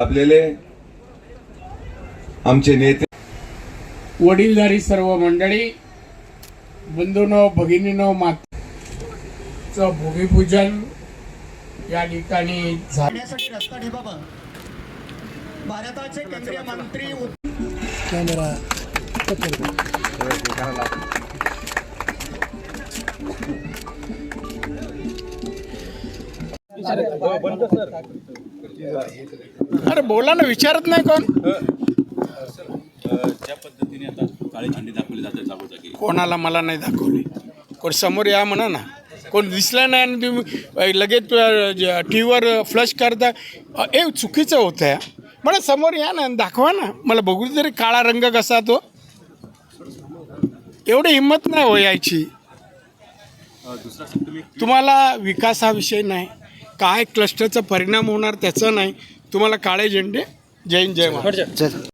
आपलेले आमचे नेते वडीलधारी सर्व मंडळी बंधूनो भगिनीनो मातेचं भूमिपूजन या ठिकाणी रस्ता भारताचे केंद्रीय मंत्री उत- अरे बोला ना विचारत नाही कोण? ज्या पद्धतीने आता काळी झेंडी दाखवली जाते जागोजागी. कोणाला मला नाही दाखवली. कोण समोर या म्हणा ना. कोण दिसलं नाही आणि तुम्ही लगेच टी व्हीवर फ्लश करता. ए चुकीचं होतं आहे मला समोर या ना दाखवा ना. मला बघू तरी काळा रंग कसा तो. एवढी हिंमत नाही हो यायची. तुम्हाला विकास हा विषय नाही. काय क्लस्टरचा परिणाम होणार त्याचं नाही. तुम्हाला काळे झेंडे जय हिंद, जय महाराज.